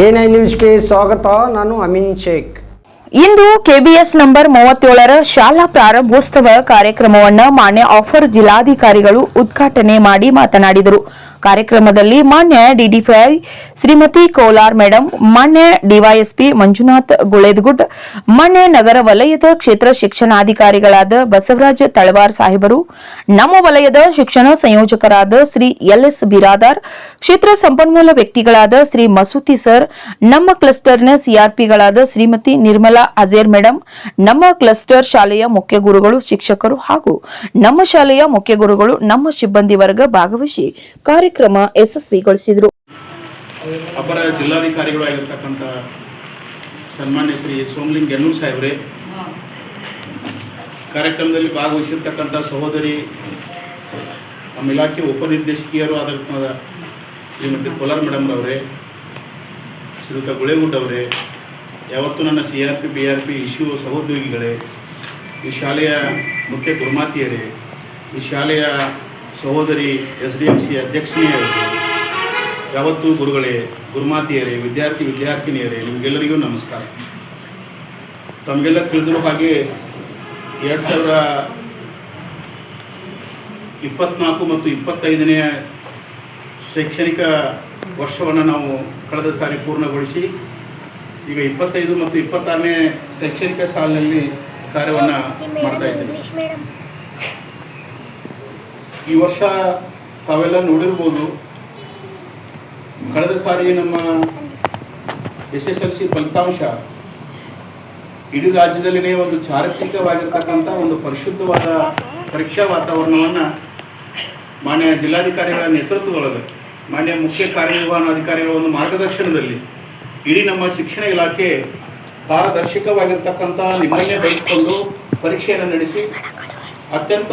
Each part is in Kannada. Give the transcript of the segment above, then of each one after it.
ಐ ನ್ಯೂಸ್ಗೆ ಸ್ವಾಗತ, ನಾನು ಅಮಿನ್ ಶೇಖ್. ಇಂದು ಕೆಬಿಎಸ್ ನಂಬರ್ ಮೂವತ್ತೇಳರ ಶಾಲಾ ಪ್ರಾರಂಭೋತ್ಸವ ಕಾರ್ಯಕ್ರಮವನ್ನು ಮಾನ್ಯ ಆಫರ್ ಜಿಲ್ಲಾಧಿಕಾರಿಗಳು ಉದ್ಘಾಟನೆ ಮಾಡಿ ಮಾತನಾಡಿದರು. ಕಾರ್ಯಕ್ರಮದಲ್ಲಿ ಮಾನ್ಯ ಡಿಡಿಫೈ ಶ್ರೀಮತಿ ಕೋಲಾರ್ ಮೇಡಂ, ಮಾನ್ಯ ಡಿವೈಎಸ್ಪಿ ಮಂಜುನಾಥ್ ಗುಳೇದಗುಡ್, ಮಾನ್ಯ ನಗರ ವಲಯದ ಕ್ಷೇತ್ರ ಶಿಕ್ಷಣಾಧಿಕಾರಿಗಳಾದ ಬಸವರಾಜ ತಳವಾರ್ ಸಾಹೇಬರು, ನಮ್ಮ ವಲಯದ ಶಿಕ್ಷಣ ಸಂಯೋಜಕರಾದ ಶ್ರೀ ಎಲ್ಎಸ್ ಬಿರಾದಾರ್, ಕ್ಷೇತ್ರ ಸಂಪನ್ಮೂಲ ವ್ಯಕ್ತಿಗಳಾದ ಶ್ರೀ ಮಸೂತಿ ಸರ್, ನಮ್ಮ ಕ್ಲಸ್ಟರ್ನ ಸಿಆರ್ಪಿಗಳಾದ ಶ್ರೀಮತಿ ನಿರ್ಮಲಾ ಅಜೇರ್ ಮೇಡಂ, ನಮ್ಮ ಕ್ಲಸ್ಟರ್ ಶಾಲೆಯ ಮುಖ್ಯ ಗುರುಗಳು, ಶಿಕ್ಷಕರು ಹಾಗೂ ನಮ್ಮ ಶಾಲೆಯ ಮುಖ್ಯ ಗುರುಗಳು, ನಮ್ಮ ಸಿಬ್ಬಂದಿ ವರ್ಗ ಭಾಗವಹಿಸಿ ಕಾರ್ಯಕ್ರಮ ಯಶಸ್ವಿಗೊಳಿಸಿದರು. ಅಪರ ಜಿಲ್ಲಾಧಿಕಾರಿಗಳು ಆಗಿರ್ತಕ್ಕಂಥ ಸನ್ಮಾನ್ಯ ಶ್ರೀ ಸೋಮಲಿಂಗ್ ಎನ್ನು ಸಾಹೇಬ್ರೆ, ಕಾರ್ಯಕ್ರಮದಲ್ಲಿ ಭಾಗವಹಿಸಿರ್ತಕ್ಕಂಥ ಸಹೋದರಿ ನಮ್ಮ ಇಲಾಖೆ ಉಪನಿರ್ದೇಶಕಿಯರು ಆದ ಶ್ರೀಮತಿ ಕೋಲಾರ್ ಮೇಡಮ್ ಅವರೇ ಶ್ರೀಯುತ ಗುಳೇಗುಡ್ ಅವರೇ, ಯಾವತ್ತೂ ನನ್ನ C R P B R P issue ಸಹೋದ್ಯೋಗಿಗಳೇ, ಈ ಶಾಲೆಯ ಮುಖ್ಯ ಗುರುಮಾತಿಯರೇ, ಈ ಶಾಲೆಯ ಸಹೋದರಿ ಎಸ್ ಡಿ ಎಂ ಸಿ ಅಧ್ಯಕ್ಷನಿಯರೇ ಯಾವತ್ತೂ ಗುರುಗಳೇ, ಗುರುಮಾತಿಯರೇ, ವಿದ್ಯಾರ್ಥಿ ವಿದ್ಯಾರ್ಥಿನಿಯರೇ, ನಿಮಗೆಲ್ಲರಿಗೂ ನಮಸ್ಕಾರ. ತಮಗೆಲ್ಲ ತಿಳಿದಿರೋ ಹಾಗೆ ಎರಡು ಸಾವಿರ ಇಪ್ಪತ್ನಾಲ್ಕು ಮತ್ತು ಇಪ್ಪತ್ತೈದನೆಯ ಶೈಕ್ಷಣಿಕ ವರ್ಷವನ್ನು ನಾವು ಕಳೆದ ಸಾರಿ ಪೂರ್ಣಗೊಳಿಸಿ, ಈಗ ಇಪ್ಪತ್ತೈದು ಮತ್ತು ಇಪ್ಪತ್ತಾರನೇ ಶೈಕ್ಷಣಿಕ ಸಾಲಿನಲ್ಲಿ ಕಾರ್ಯವನ್ನು ಮಾಡ್ತಾ ಇದ್ದೇವೆ. ಈ ವರ್ಷ ತಾವೆಲ್ಲ ನೋಡಿರ್ಬೋದು. ಕಳೆದ ಸಾರಿ ನಮ್ಮ ಎಸ್ ಎಸ್ ಎಲ್ ಸಿ ಫಲಿತಾಂಶ ಇಡೀ ರಾಜ್ಯದಲ್ಲಿನೇ ಒಂದು ಚಾರಿತ್ರಿಕವಾಗಿರ್ತಕ್ಕಂಥ ಒಂದು ಪರಿಶುದ್ಧವಾದ ಪರೀಕ್ಷಾ ವಾತಾವರಣವನ್ನು ಮಾನ್ಯ ಜಿಲ್ಲಾಧಿಕಾರಿಗಳ ನೇತೃತ್ವದೊಳಗೆ, ಮಾನ್ಯ ಮುಖ್ಯ ಕಾರ್ಯನಿರ್ವಹಣಾಧಿಕಾರಿಗಳ ಒಂದು ಮಾರ್ಗದರ್ಶನದಲ್ಲಿ ಇಡೀ ನಮ್ಮ ಶಿಕ್ಷಣ ಇಲಾಖೆ ಪಾರದರ್ಶಕವಾಗಿರ್ತಕ್ಕಂಥ ನಿಮ್ಮನ್ನೇ ಬಯಸಿಕೊಂಡು ಪರೀಕ್ಷೆಯನ್ನು ನಡೆಸಿ ಅತ್ಯಂತ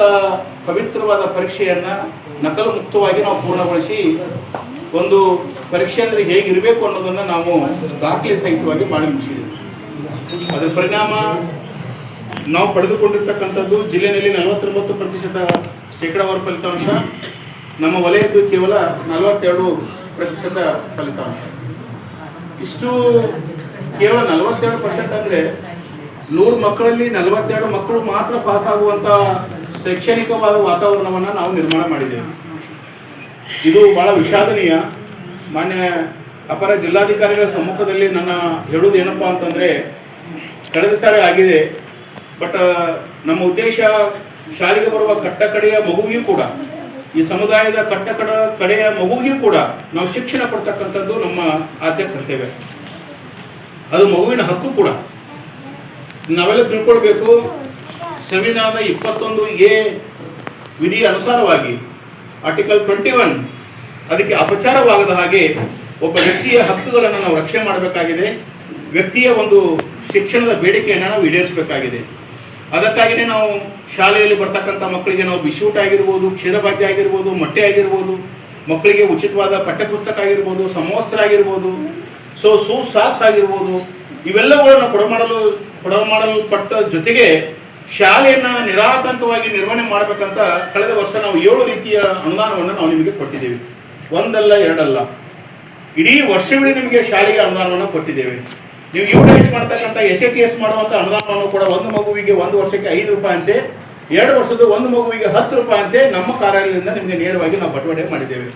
ಪವಿತ್ರವಾದ ಪರೀಕ್ಷೆಯನ್ನು ನಕಲು ಮುಕ್ತವಾಗಿ ನಾವು ಪೂರ್ಣಗೊಳಿಸಿ ಒಂದು ಪರೀಕ್ಷೆ ಅಂದರೆ ಹೇಗಿರಬೇಕು ಅನ್ನೋದನ್ನು ನಾವು ದಾಖಲೆ ಸಹಿತವಾಗಿ ಮಾಡಿ ಮುಗಿಸಿದ್ದೀವಿ ಅದರ ಪರಿಣಾಮ ನಾವು ಪಡೆದುಕೊಂಡಿರ್ತಕ್ಕಂಥದ್ದು ಜಿಲ್ಲೆಯಲ್ಲಿ ನಲವತ್ತೊಂಬತ್ತು ಪ್ರತಿಶತ ಶೇಕಡಾವಾರು ಫಲಿತಾಂಶ, ನಮ್ಮ ವಲಯದ್ದು ಕೇವಲ ನಲವತ್ತೆರಡು ಪ್ರತಿಶತ ಫಲಿತಾಂಶ. ಇಷ್ಟು ಕೇವಲ ನಲವತ್ತೆರಡು ಪರ್ಸೆಂಟ್ ಅಂದರೆ ನೂರು ಮಕ್ಕಳಲ್ಲಿ ನಲವತ್ತೆರಡು ಮಕ್ಕಳು ಮಾತ್ರ ಪಾಸ್ ಆಗುವಂತ ಶೈಕ್ಷಣಿಕವಾದ ವಾತಾವರಣವನ್ನು ನಾವು ನಿರ್ಮಾಣ ಮಾಡಿದ್ದೇವೆ. ಇದು ಬಹಳ ವಿಷಾದನೀಯ. ಮಾನ್ಯ ಅಪರ ಜಿಲ್ಲಾಧಿಕಾರಿಗಳ ಸಮ್ಮುಖದಲ್ಲಿ ನನ್ನ ಹೇಳುವುದು ಏನಪ್ಪ ಅಂತಂದರೆ, ಕಳೆದ ಸಾರಿ ಆಗಿದೆ, ಬಟ್ ನಮ್ಮ ಉದ್ದೇಶ ಶಾಲೆಗೆ ಬರುವ ಕಟ್ಟ ಕಡೆಯ ಮಗುವಿಗೂ ಕೂಡ, ಈ ಸಮುದಾಯದ ಕಟ್ಟ ಕಡ ಕಡೆಯ ಮಗುವಿಗೂ ಕೂಡ ನಾವು ಶಿಕ್ಷಣ ಕೊಡ್ತಕ್ಕಂಥದ್ದು ನಮ್ಮ ಆದ್ಯ ಕರ್ತವ್ಯ. ಅದು ಮಗುವಿನ ಹಕ್ಕು ಕೂಡ. ನಾವೆಲ್ಲ ತಿಳ್ಕೊಳ್ಬೇಕು. ಸಂವಿಧಾನದ ಇಪ್ಪತ್ತೊಂದು ಎ ವಿಧಿ ಅನುಸಾರವಾಗಿ ಆರ್ಟಿಕಲ್ ಟ್ವೆಂಟಿ ಒನ್ ಅದಕ್ಕೆ ಅಪಚಾರವಾಗದ ಹಾಗೆ ಒಬ್ಬ ವ್ಯಕ್ತಿಯ ಹಕ್ಕುಗಳನ್ನು ನಾವು ರಕ್ಷಣೆ ಮಾಡಬೇಕಾಗಿದೆ. ವ್ಯಕ್ತಿಯ ಒಂದು ಶಿಕ್ಷಣದ ಬೇಡಿಕೆಯನ್ನು ನಾವು ಈಡೇರಿಸಬೇಕಾಗಿದೆ. ಅದಕ್ಕಾಗಿಯೇ ನಾವು ಶಾಲೆಯಲ್ಲಿ ಬರ್ತಕ್ಕಂಥ ಮಕ್ಕಳಿಗೆ ನಾವು ಬಿಸಿಯೂಟ ಆಗಿರ್ಬೋದು, ಕ್ಷೀರಭಾಗ್ಯ ಆಗಿರ್ಬೋದು, ಮೊಟ್ಟೆ ಆಗಿರ್ಬೋದು, ಮಕ್ಕಳಿಗೆ ಉಚಿತವಾದ ಪಠ್ಯಪುಸ್ತಕ ಆಗಿರ್ಬೋದು, ಸಮವಸ್ತ್ರ ಆಗಿರ್ಬೋದು, ಸೊ ಸೂ ಸಾಕ್ಸ್ ಆಗಿರ್ಬೋದು, ಇವೆಲ್ಲವುಗಳನ್ನು ಕೊಡಮಾಡಲು ಕೊಡಮಾಡಲ್ಪಟ್ಟ ಜೊತೆಗೆ ಶಾಲೆಯನ್ನ ನಿರಾತಂಕವಾಗಿ ನಿರ್ವಹಣೆ ಮಾಡಬೇಕಂತ ಕಳೆದ ವರ್ಷ ನಾವು ಏಳು ರೀತಿಯ ಅನುದಾನವನ್ನು ನಾವು ನಿಮಗೆ ಕೊಟ್ಟಿದ್ದೇವೆ. ಒಂದಲ್ಲ, ಎರಡಲ್ಲ. ಇಡೀ ವರ್ಷವಿಡೀ ನಿಮಗೆ ಶಾಲೆಗೆ ಅನುದಾನವನ್ನು ಕೊಟ್ಟಿದ್ದೇವೆ. ನೀವು ಯುಟಿಲೈಸ್ ಮಾಡ್ತಕ್ಕಂಥ ಎಸ್ ಎ ಟಿ ಎಸ್ ಮಾಡುವಂಥ ಅನುದಾನವನ್ನು ಕೂಡ ಒಂದು ಮಗುವಿಗೆ ಒಂದು ವರ್ಷಕ್ಕೆ ಐದು ರೂಪಾಯಿ ಅಂತೆ, ಎರಡು ವರ್ಷದ ಒಂದು ಮಗುವಿಗೆ ಹತ್ತು ರೂಪಾಯಿ ಅಂತೆ ನಮ್ಮ ಕಾರ್ಯಾಲಯದಿಂದ ನಿಮಗೆ ನೇರವಾಗಿ ನಾವು ಬಟವಾಡೆ ಮಾಡಿದ್ದೇವೆ.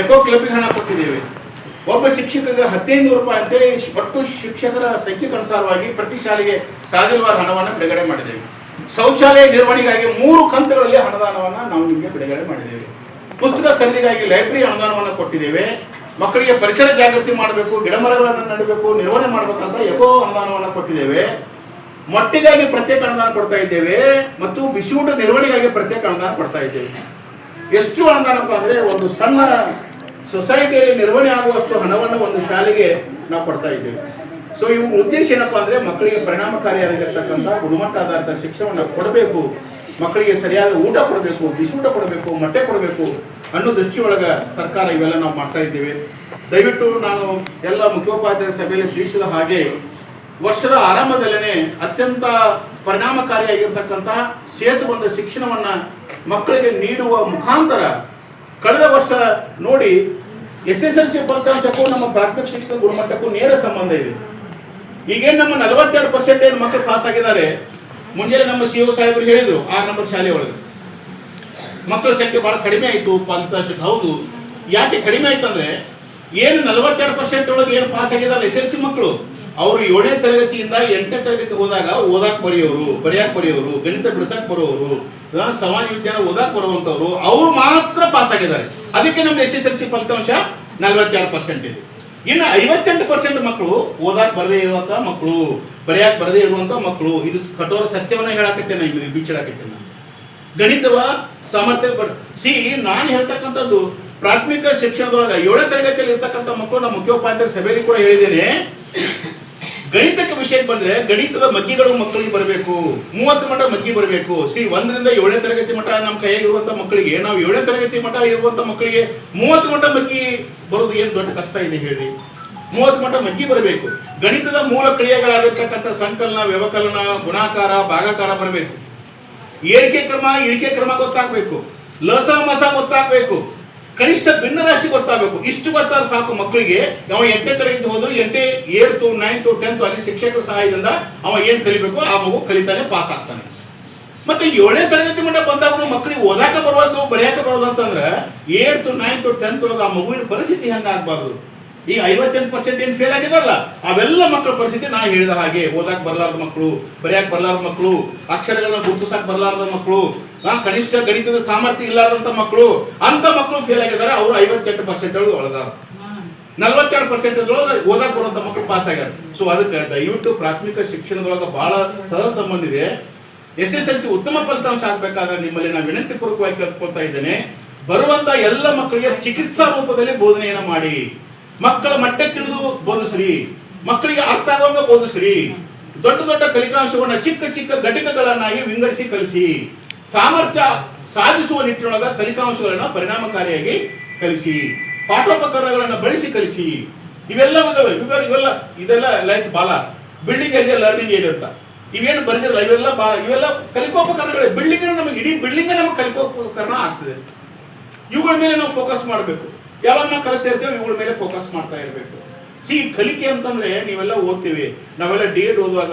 ಎಕೋ ಕ್ಲಬ್ಗೆ ಹಣ ಕೊಟ್ಟಿದ್ದೇವೆ. ಒಬ್ಬ ಶಿಕ್ಷಕರಿಗೆ ಹದಿನೈದು ರೂಪಾಯಿ ಅಂತೆ ಒಟ್ಟು ಶಿಕ್ಷಕರ ಸಂಖ್ಯೆಗೆ ಅನುಸಾರವಾಗಿ ಪ್ರತಿ ಶಾಲೆಗೆ ಸಾಧಿಲ್ವಾರ ಹಣವನ್ನು ಬಿಡುಗಡೆ ಮಾಡಿದ್ದೇವೆ. ಶೌಚಾಲಯ ನಿರ್ವಹಣೆಗಾಗಿ ಮೂರು ಕಂತುಗಳಲ್ಲಿ ಹಣದಾನವನ್ನು ನಾವು ನಿಮಗೆ ಬಿಡುಗಡೆ ಮಾಡಿದ್ದೇವೆ. ಪುಸ್ತಕ ಖರೀದಿಗಾಗಿ ಲೈಬ್ರರಿ ಅನುದಾನವನ್ನು ಕೊಟ್ಟಿದ್ದೇವೆ. ಮಕ್ಕಳಿಗೆ ಪರಿಸರ ಜಾಗೃತಿ ಮಾಡಬೇಕು, ಗಿಡಮರಗಳನ್ನು ನೆಡಬೇಕು, ನಿರ್ವಹಣೆ ಮಾಡಬೇಕಂತ ಎಕೋ ಅನುದಾನವನ್ನು ಕೊಟ್ಟಿದ್ದೇವೆ. ಮೊಟ್ಟೆಗಾಗಿ ಪ್ರತ್ಯೇಕ ಅನುದಾನ ಕೊಡ್ತಾ ಇದ್ದೇವೆ ಮತ್ತು ಬಿಸಿಯೂಟ ನಿರ್ವಹಣೆಗಾಗಿ ಪ್ರತ್ಯೇಕ ಅನುದಾನ ಕೊಡ್ತಾ ಇದ್ದೇವೆ. ಎಷ್ಟು ಅನುದಾನಕ್ಕೂ ಅಂದರೆ ಒಂದು ಸಣ್ಣ ಸೊಸೈಟಿಯಲ್ಲಿ ನಿರ್ವಹಣೆ ಆಗುವಷ್ಟು ಹಣವನ್ನು ಒಂದು ಶಾಲೆಗೆ ನಾವು ಕೊಡ್ತಾ ಇದ್ದೇವೆ. ಸೊ ಇವು ಉದ್ದೇಶ ಏನಪ್ಪಾ ಅಂದ್ರೆ ಮಕ್ಕಳಿಗೆ ಪರಿಣಾಮಕಾರಿಯಾಗಿರ್ತಕ್ಕಂಥ ಗುಣಮಟ್ಟ ಆಧಾರಿತ ಶಿಕ್ಷಣವನ್ನು ಕೊಡಬೇಕು, ಮಕ್ಕಳಿಗೆ ಸರಿಯಾದ ಊಟ ಕೊಡಬೇಕು, ಬಿಸಿಯೂಟ ಕೊಡಬೇಕು, ಮೊಟ್ಟೆ ಕೊಡಬೇಕು ಅನ್ನೋ ದೃಷ್ಟಿಯೊಳಗ ಸರ್ಕಾರ ಇವೆಲ್ಲ ನಾವು ಮಾಡ್ತಾ ಇದ್ದೇವೆ. ದಯವಿಟ್ಟು ನಾನು ಎಲ್ಲ ಮುಖ್ಯೋಪಾಧ್ಯಾಯ ಸಭೆಯಲ್ಲಿ ತಿಳಿಸಿದ ಹಾಗೆ ವರ್ಷದ ಆರಂಭದಲ್ಲೇ ಅತ್ಯಂತ ಪರಿಣಾಮಕಾರಿಯಾಗಿರ್ತಕ್ಕಂಥ ಸೇತುಬಂಧ ಶಿಕ್ಷಣವನ್ನ ಮಕ್ಕಳಿಗೆ ನೀಡುವ ಮುಖಾಂತರ ಕಳೆದ ವರ್ಷ ನೋಡಿ ಎಸ್ ಎಸ್ ಎಲ್ ಸಿ ಫಲಿತಾಂಶಕ್ಕೂ ನಮ್ಮ ಪ್ರಾಥಮಿಕ ಶಿಕ್ಷಣ ಗುಣಮಟ್ಟಕ್ಕೂ ನೇರ ಸಂಬಂಧ ಇದೆ. ಈಗೇನು ನಮ್ಮ ನಲವತ್ತೆರಡು ಪರ್ಸೆಂಟ್ ಏನು ಮಕ್ಕಳು ಪಾಸ್ ಆಗಿದ್ದಾರೆ? ಮುಂಜಾನೆ ನಮ್ಮ ಸಿ ಸಾಹೇಬರು ಹೇಳಿದ್ರು, ಆರು ನಂಬರ್ ಶಾಲೆ ಒಳಗೆ. ಮಕ್ಕಳ ಸಂಖ್ಯೆ ಬಹಳ ಕಡಿಮೆ ಆಯಿತು ಫಲಿತಾಂಶಕ್ಕೆ ಹೌದು. ಯಾಕೆ ಕಡಿಮೆ ಆಯ್ತಂದ್ರೆ, ಏನು ನಲವತ್ತೆರಡು ಪರ್ಸೆಂಟ್ ಒಳಗೆ ಏನು ಪಾಸ್ ಆಗಿದ್ದಾರೆ? ಎಸ್ ಎಲ್ ಸಿ ಮಕ್ಕಳು ಅವರು ಏಳನೇ ತರಗತಿಯಿಂದ ಎಂಟನೇ ತರಗತಿ ಹೋದಾಗ ಓದಾಕ್ ಬರೆಯೋರು, ಬರೆಯಾಕ್ ಬರೆಯೋರು, ಗಣಿತ ಬಿಡಿಸಕ್ ಬರೋರು ಸಮಾಜ ವಿಜ್ಞಾನ ಓದಾಕ್ ಬರುವಂತವ್ರು ಅವ್ರು ಮಾತ್ರ ಪಾಸ್ ಆಗಿದ್ದಾರೆ. ಅದಕ್ಕೆ ನಮ್ಮ ಎಸ್ ಎಸ್ ಎಲ್ ಸಿ ಫಲಿತಾಂಶ ನಲವತ್ತೆರಡು ಪರ್ಸೆಂಟ್ ಇದೆ. ಇನ್ನು ಐವತ್ತೆಂಟು ಪರ್ಸೆಂಟ್ ಮಕ್ಕಳು ಓದಾಕ್ ಬರದೇ ಇರುವಂತ ಮಕ್ಕಳು ಬರೆಯಾಕ್ ಬರದೇ ಇರುವಂತ ಮಕ್ಕಳು ಇದು ಕಠೋರ ಸತ್ಯವನ್ನ ಹೇಳಾಕತ್ತೇನೆ ಇದು ಬಿಚ್ಚಿಡಾಕತ್ತೇನೆ. ಗಣಿತವ ಸಾಮರ್ಥ್ಯ ಸಿ, ನಾನು ಹೇಳ್ತಕ್ಕಂಥದ್ದು ಪ್ರಾಥಮಿಕ ಶಿಕ್ಷಣದೊಳಗ ಏಳನೇ ತರಗತಿಯಲ್ಲಿ ಇರ್ತಕ್ಕಂಥ ಮಕ್ಕಳು ನಮ್ಮ ಮುಖ್ಯೋಪಾಧ್ಯಾಯ ಸಭೆಯಲ್ಲಿ ಕೂಡ ಹೇಳಿದ್ದೇನೆ. ಗಣಿತಕ್ಕೆ ವಿಷಯ ಬಂದ್ರೆ ಗಣಿತದ ಮಗ್ಗಿಗಳು ಮಕ್ಕಳಿಗೆ ಬರಬೇಕು, ಮೂವತ್ತು ಮಠ ಮಗ್ಗಿ ಬರಬೇಕು. ಸಿ ಒಂದರಿಂದ ಏಳನೇ ತರಗತಿ ಮಠ ನಮ್ಮ ಕೈಯಾಗಿರುವಂತ ಮಕ್ಕಳಿಗೆ, ನಾವು ಏಳನೇ ತರಗತಿ ಮಠ ಇರುವಂತ ಮಕ್ಕಳಿಗೆ ಮೂವತ್ತು ಮಠ ಮಗ್ಗಿ ಬರೋದು ಏನು ದೊಡ್ಡ ಕಷ್ಟ ಇದೆ ಹೇಳಿ. ಮೂವತ್ತು ಮಠ ಮಗ್ಗಿ ಬರಬೇಕು. ಗಣಿತದ ಮೂಲ ಕ್ರಿಯೆಗಳಾಗಿರ್ತಕ್ಕಂಥ ಸಂಕಲನ, ವ್ಯವಕಲನ, ಗುಣಾಕಾರ, ಭಾಗಾಕಾರ ಬರಬೇಕು. ಏರಿಕೆ ಕ್ರಮ, ಇಳಿಕೆ ಕ್ರಮ ಗೊತ್ತಾಗಬೇಕು. ಲಸ ಮಸ ಗೊತ್ತಾಗಬೇಕು. ಕನಿಷ್ಠ ಭಿನ್ನರಾಶಿ ಗೊತ್ತಾಗಬೇಕು. ಇಷ್ಟು ಗೊತ್ತಾದ್ರೆ ಸಾಕು ಮಕ್ಕಳಿಗೆ. ಅವ ಎಂಟನೇ ತರಗತಿ ಹೋದ್ರು, ಎಂಟೇ, ಏಳ್ತು, ನೈನ್ತು, ಟೆಂತ್, ಅಲ್ಲಿ ಶಿಕ್ಷಕರ ಸಹಾಯದಿಂದ ಅವ ಏನ್ ಕಲಿಬೇಕು, ಆ ಮಗು ಕಲಿತಾನೆ ಪಾಸ್ ಆಗ್ತಾನೆ. ಮತ್ತೆ ಏಳನೇ ತರಗತಿ ಮಟ್ಟ ಬಂದಾಗ ಮಕ್ಕಳಿಗೆ ಓದಾಕ ಬರುವಂತ ಬರೆಯಾಕ ಬರೋದು ಅಂತಂದ್ರೆ, ಏಳ್ತು, ನೈನ್ತು ಟೆಂತ್ ಒಳಗೆ ಆ ಮಗುವಿನ ಪರಿಸ್ಥಿತಿ ಹೆಂಗ ಈ ಐವತ್ತೆಂಟು ಪರ್ಸೆಂಟ್ ಏನ್ ಫೇಲ್ ಆಗಿದಾರಲ್ಲ ಅವೆಲ್ಲ ಮಕ್ಕಳ ಪರಿಸ್ಥಿತಿ ನಾ ಹೇಳಿದ ಹಾಗೆ, ಓದಾಕ್ ಬರ್ಲಾರ್ದ ಮಕ್ಕಳು ಬರೆಯಕ್ ಬರಲಾರದ ಮಕ್ಕಳು ಅಕ್ಷರಗಳನ್ನ ಗುರುತಿಸಕ್ ಬರ್ಲಾರ್ದ ಮಕ್ಕಳು ಆ ಕನಿಷ್ಠ ಗಣಿತದ ಸಾಮರ್ಥ್ಯ ಇಲ್ಲಾರದಂತ ಮಕ್ಕಳು ಅಂತ ಮಕ್ಕಳು ಫೇಲ್ ಆಗಿದ್ದಾರೆ, ಅವರು ಐವತ್ತೆಂಟು ಪರ್ಸೆಂಟ್ ಒಳಗಾರ ನಲ್ವತ್ತೆರಡು ಪರ್ಸೆಂಟ್ ಓದಾಕ್ ಬರುವಂತ ಮಕ್ಕಳು ಪಾಸ್ ಆಗ್ಯಾರ. ಸೊ ಅದಕ್ಕೆ ದಯವಿಟ್ಟು ಪ್ರಾಥಮಿಕ ಶಿಕ್ಷಣದೊಳಗ ಬಹಳ ಸಹ ಸಂಬಂಧ ಇದೆ. ಎಸ್ ಎಸ್ ಎಲ್ ಸಿ ಉತ್ತಮ ಫಲಿತಾಂಶ ಆಗ್ಬೇಕಾದ್ರೆ ನಿಮ್ಮಲ್ಲಿ ನಾನು ವಿನಂತಿ ಪೂರ್ವಕವಾಗಿ ಕೇಳ್ಕೊಳ್ತಾ ಇದ್ದೇನೆ. ಬರುವಂತ ಎಲ್ಲ ಮಕ್ಕಳಿಗೆ ಚಿಕಿತ್ಸಾ ರೂಪದಲ್ಲಿ ಬೋಧನೆಯನ್ನ ಮಾಡಿ. ಮಕ್ಕಳ ಮಟ್ಟಕ್ಕಿಳಿದು ಬೋಧಿಸ್ರಿ ಮಕ್ಕಳಿಗೆ ಅರ್ಥ ಆಗುವಂಗ ಬೋಧಿಸ್ರಿ ದೊಡ್ಡ ದೊಡ್ಡ ಕಲಿಕಾಂಶವನ್ನ ಚಿಕ್ಕ ಚಿಕ್ಕ ಘಟಕಗಳನ್ನಾಗಿ ವಿಂಗಡಿಸಿ ಕಲಿಸಿ ಸಾಮರ್ಥ್ಯ ಸಾಧಿಸುವ ನಿಟ್ಟಿನೊಳಗ ಕಲಿಕಾಂಶಗಳನ್ನ ಪರಿಣಾಮಕಾರಿಯಾಗಿ ಕಲಿಸಿ, ಪಾಠೋಪಕರಣಗಳನ್ನ ಬಳಸಿ ಕಲಿಸಿ, ಇವೆಲ್ಲ. ಇವೆಲ್ಲ ಇದೆಲ್ಲ ಲೈಕ್ ಬಾಲ. ಬಿಲ್ಡಿಂಗ್ ಎ ಲರ್ನಿಂಗ್ ಏಡ್ ಅಂತ. ಇವೇನು ಬರೆದಿರಲ್ಲ, ಇವೆಲ್ಲ ಬಾಲ ಇವೆಲ್ಲ ಕಲಿಕೋಪಕರಣಗಳು. ಬಿಲ್ಡಿಂಗ್ ನಮಗೆ ಇಡೀ ಬಿಲ್ಡಿಂಗ್ ನಮಗೆ ಕಲಿಕೋಪಕರಣ ಆಗ್ತದೆ. ಇವುಗಳ ಮೇಲೆ ನಾವು ಫೋಕಸ್ ಮಾಡಬೇಕು. ಯಾವಾಗ ಕಲಿಸ್ತಾ ಇರ್ತೇವೆ ಇವುಗಳ ಮೇಲೆ ಫೋಕಸ್ ಮಾಡ್ತಾ ಇರಬೇಕು. ಸಿ ಕಲಿಕೆ ಅಂತಂದ್ರೆ ನೀವೆಲ್ಲ ಓದ್ತೀವಿ. ನಾವೆಲ್ಲ ಡಿ ಎಡ್ ಓದುವಾಗ